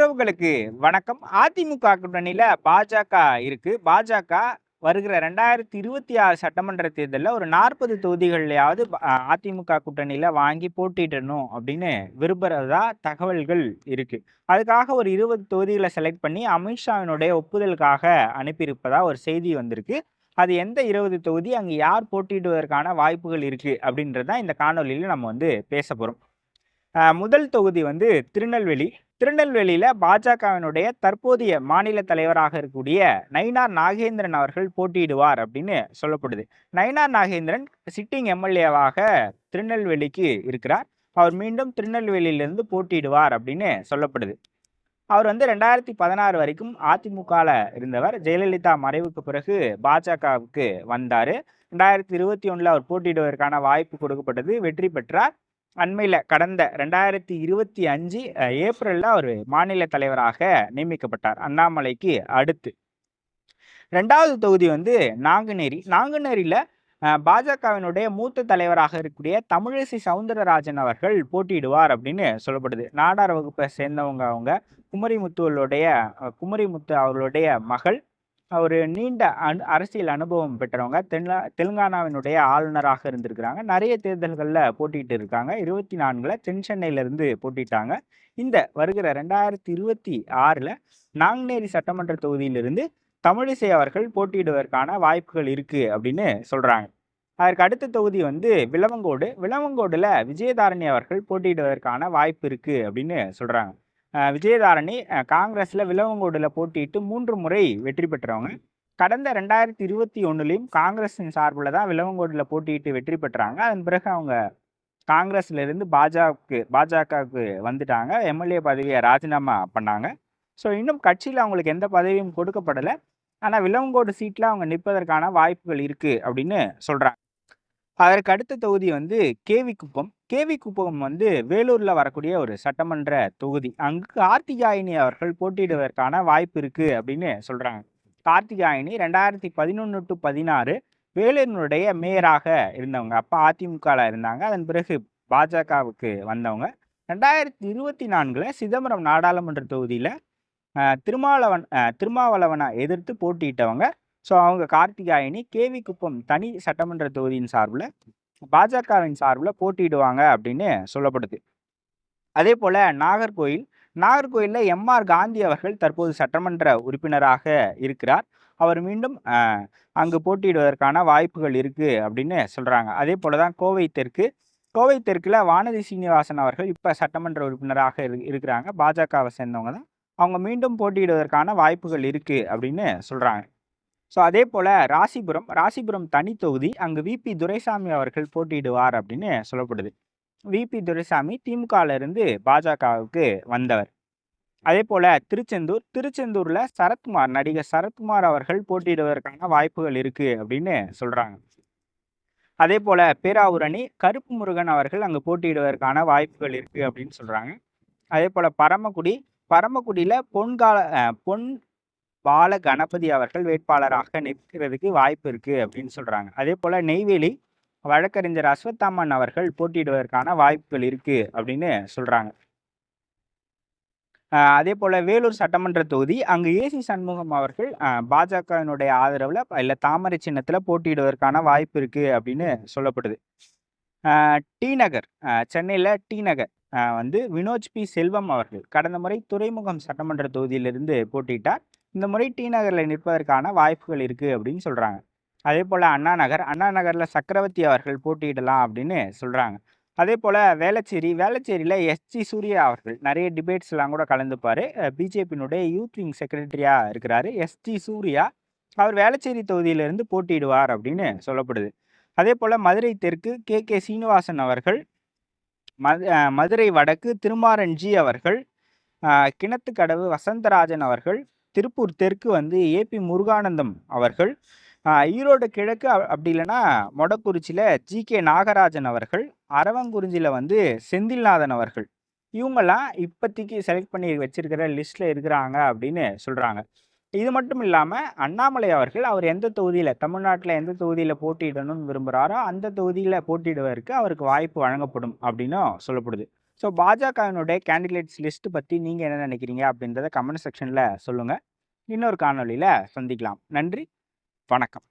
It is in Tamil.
உறவுகளுக்கு வணக்கம். அதிமுக கூட்டணியில பாஜக இருக்கு. பாஜக வருகிற ரெண்டாயிரத்தி இருபத்தி ஆறு சட்டமன்ற தேர்தலில் ஒரு நாற்பது தொகுதிகள்லையாவது அதிமுக கூட்டணியில வாங்கி போட்டிடணும் அப்படின்னு விரும்புறதா தகவல்கள் இருக்கு. அதுக்காக ஒரு இருபது தொகுதிகளை செலக்ட் பண்ணி அமித்ஷாவினுடைய ஒப்புதலுக்காக அனுப்பியிருப்பதா ஒரு செய்தி வந்திருக்கு. அது எந்த இருபது தொகுதி அங்கே யார் போட்டியிடுவதற்கான வாய்ப்புகள் இருக்கு அப்படின்றதான் இந்த காணொலியில் நம்ம வந்து பேச போகிறோம் முதல் தொகுதி வந்து திருநெல்வேலி. திருநெல்வேலியில் பாஜகவினுடைய தற்போதைய மாநில தலைவராக இருக்கக்கூடிய நயினார் நாகேந்திரன் அவர்கள் போட்டியிடுவார் அப்படின்னு சொல்லப்படுது. நயினார் நாகேந்திரன் சிட்டிங் எம்எல்ஏவாக திருநெல்வேலிக்கு இருக்கிறார். அவர் மீண்டும் திருநெல்வேலியிலிருந்து போட்டியிடுவார் அப்படின்னு சொல்லப்படுது. அவர் வந்து ரெண்டாயிரத்தி பதினாறு வரைக்கும் அதிமுகவில் இருந்தவர். ஜெயலலிதா மறைவுக்கு பிறகு பாஜகவுக்கு வந்தார். ரெண்டாயிரத்தி இருபத்தி ஒன்றில் அவர் போட்டியிடுவதற்கான வாய்ப்பு கொடுக்கப்பட்டது. வெற்றி பெற்றார். அண்மையில் கடந்த ரெண்டாயிரத்தி இருபத்தி அஞ்சு ஏப்ரலில் அவர் மாநில தலைவராக நியமிக்கப்பட்டார். அண்ணாமலைக்கு அடுத்து. ரெண்டாவது தொகுதி வந்து நாங்குநேரி. நாங்குநேரியில் பாஜகவினுடைய மூத்த தலைவராக இருக்கக்கூடிய தமிழிசை சவுந்தரராஜன் அவர்கள் போட்டியிடுவார் அப்படின்னு சொல்லப்படுது. நாடார் வகுப்பை சேர்ந்தவங்க அவங்க. குமரிமுத்துவளுடைய குமரிமுத்து அவர்களுடைய மகள். ஒரு நீண்ட அனு அரசியல் அனுபவம் பெற்றவங்க. தென்லா தெலுங்கானாவினுடைய ஆளுநராக இருந்திருக்கிறாங்க. நிறைய தேர்தல்களில் போட்டிட்டு இருக்காங்க. இருபத்தி நான்கில் தென் சென்னையிலேருந்து போட்டிட்டாங்க. இந்த வருகிற ரெண்டாயிரத்தி இருபத்தி ஆறில் நாங்குநேரி சட்டமன்ற தொகுதியிலிருந்து தமிழிசை அவர்கள் போட்டியிடுவதற்கான வாய்ப்புகள் இருக்குது அப்படின்னு சொல்கிறாங்க அதற்கு அடுத்த தொகுதி வந்து விளவங்கோடு. விலவங்கோடில் விஜயதாரணி அவர்கள் போட்டியிடுவதற்கான வாய்ப்பு இருக்குது அப்படின்னு சொல்கிறாங்க விஜயதாரணி காங்கிரஸ்ல விளவங்கோடுல போட்டியிட்டு மூன்று முறை வெற்றி பெற்றவங்க. கடந்த ரெண்டாயிரத்தி இருபத்தி ஒன்றுலையும் காங்கிரஸின் சார்பில் தான் விளவங்கோடுல போட்டியிட்டு வெற்றி பெற்றாங்க. அதன் பிறகு அவங்க காங்கிரஸ்ல இருந்து பாஜகவுக்கு பாஜகவுக்கு வந்துட்டாங்க. எம்எல்ஏ பதவியை ராஜினாமா பண்ணாங்க. ஸோ இன்னும் கட்சியில் அவங்களுக்கு எந்த பதவியும் கொடுக்கப்படலை. ஆனால் விளவங்கோடு சீட்டில் அவங்க நிற்பதற்கான வாய்ப்புகள் இருக்கு அப்படின்னு சொல்றாங்க. அதற்கு அடுத்த தொகுதி வந்து கேவி குப்பம். கேவி குப்பம் வந்து வேலூர்ல வரக்கூடிய ஒரு சட்டமன்ற தொகுதி. அங்கு கார்த்திகாயினி அவர்கள் போட்டியிடுவதற்கான வாய்ப்பு இருக்கு அப்படின்னு சொல்றாங்க. கார்த்திகாயினி ரெண்டாயிரத்தி பதினொன்று டு பதினாறு வேலூரினுடைய மேயராக இருந்தவங்க. அப்போ அதிமுகவில் இருந்தாங்க. அதன் பிறகு பாஜகவுக்கு வந்தவங்க. ரெண்டாயிரத்தி இருபத்தி நான்குல சிதம்பரம் நாடாளுமன்ற தொகுதியில் திருமாவளவன் திருமாவளவனை எதிர்த்து போட்டியிட்டவங்க. ஸோ அவங்க கார்த்திகாயினி கேவி குப்பம் தனி சட்டமன்ற தொகுதியின் சார்பில் பாஜகவின் சார்பில் போட்டியிடுவாங்க அப்படின்னு சொல்லப்படுது. அதே போல் நாகர்கோயில் நாகர்கோயிலில் எம்ஆர் காந்தி அவர்கள் தற்போது சட்டமன்ற உறுப்பினராக இருக்கிறார். அவர் மீண்டும் அங்கு போட்டியிடுவதற்கான வாய்ப்புகள் இருக்குது அப்படின்னு சொல்கிறாங்க அதே போல் தான் கோவை தெற்கு. கோவை தெற்கில் வானதி சீனிவாசன் அவர்கள் இப்போ சட்டமன்ற உறுப்பினராக இரு- இருக்கிறாங்க. பாஜகவை சேர்ந்தவங்க தான். அவங்க மீண்டும் போட்டியிடுவதற்கான வாய்ப்புகள் இருக்குது அப்படின்னு சொல்கிறாங்க ஸோ அதே போல் ராசிபுரம் ராசிபுரம் தனி தொகுதி அங்கு விபி துரைசாமி அவர்கள் போட்டியிடுவார் அப்படின்னு சொல்லப்படுது. விபி துரைசாமி திமுகவிலிருந்து பாஜகவுக்கு வந்தவர். அதே போல் திருச்செந்தூர் திருச்செந்தூரில் சரத்குமார் நடிகர் சரத்குமார் அவர்கள் போட்டியிடுவதற்கான வாய்ப்புகள் இருக்குது அப்படின்னு சொல்கிறாங்க அதே போல் பேராவூரணி கருப்பு முருகன் அவர்கள் அங்கே போட்டியிடுவதற்கான வாய்ப்புகள் இருக்குது அப்படின்னு சொல்கிறாங்க அதே போல் பரமக்குடி பரமக்குடியில் பொன்கால பொன் பால கணபதி அவர்கள் வேட்பாளராக நிற்கிறதுக்கு வாய்ப்பு இருக்கு அப்படின்னு சொல்றாங்க. அதே போல நெய்வேலி வழக்கறிஞர் அஸ்வத்தாமன் அவர்கள் போட்டியிடுவதற்கான வாய்ப்புகள் இருக்கு அப்படின்னு சொல்றாங்க. அதே போல வேலூர் சட்டமன்ற தொகுதி அங்கு ஏசி சண்முகம் அவர்கள் பாஜகவினுடைய ஆதரவுல இல்ல தாமரை சின்னத்துல போட்டியிடுவதற்கான வாய்ப்பு இருக்கு அப்படின்னு சொல்லப்படுது. டி நகர் சென்னையில டி நகர் வந்து வினோஜ் பி செல்வம் அவர்கள் கடந்த முறை துறைமுகம் சட்டமன்ற தொகுதியிலிருந்து போட்டியிட்டார். இந்த முறை டி நகரில் நிற்பதற்கான வாய்ப்புகள் இருக்குது அப்படின்னு சொல்கிறாங்க அதே போல் அண்ணா நகர் அண்ணா நகரில் சக்கரவர்த்தி அவர்கள் போட்டியிடலாம் அப்படின்னு சொல்கிறாங்க அதே போல் வேளச்சேரி வேளச்சேரியில் எஸ்ஜி சூர்யா அவர்கள் நிறைய டிபேட்ஸ்லாம் கூட கலந்துப்பார். பிஜேபியினுடைய யூத் விங் செக்ரட்டரியாக இருக்கிறாரு. எஸ்ஜி சூர்யா அவர் வேளச்சேரி தொகுதியிலிருந்து போட்டியிடுவார் அப்படின்னு சொல்லப்படுது. அதே போல் மதுரை தெற்கு கே. கே. சீனிவாசன் அவர்கள் மது மதுரை வடக்கு திருமாறன்ஜி அவர்கள் கிணத்துக்கடவு வசந்தராஜன் அவர்கள் திருப்பூர் தெற்கு வந்து ஏபி முருகானந்தம் அவர்கள். ஈரோடு கிழக்கு அப்படி இல்லைன்னா மொடக்குறிச்சியில் ஜி. கே. நாகராஜன் அவர்கள். அரவங்குறிஞ்சியில் வந்து செந்தில்நாதன் அவர்கள். இவங்கெல்லாம் இப்போதைக்கு செலக்ட் பண்ணி வச்சிருக்கிற லிஸ்ட்டில் இருக்கிறாங்க அப்படின்னு சொல்கிறாங்க இது மட்டும் இல்லாமல் அண்ணாமலை அவர்கள் அவர் எந்த தொகுதியில் தமிழ்நாட்டில் எந்த தொகுதியில் போட்டியிடணும்னு விரும்புகிறாரோ அந்த தொகுதியில் போட்டியிடுவதற்கு அவருக்கு வாய்ப்பு வழங்கப்படும் அப்படின்னும் சொல்லப்படுது. ஸோ பாஜகவினுடைய கேண்டிடேட்ஸ் லிஸ்ட் பற்றி நீங்கள் என்ன நினைக்கிறீங்க? அப்படின்றத கமெண்ட் செக்ஷனில் சொல்லுங்கள் இன்னொரு காணொளியில் சந்திக்கலாம். நன்றி. வணக்கம்.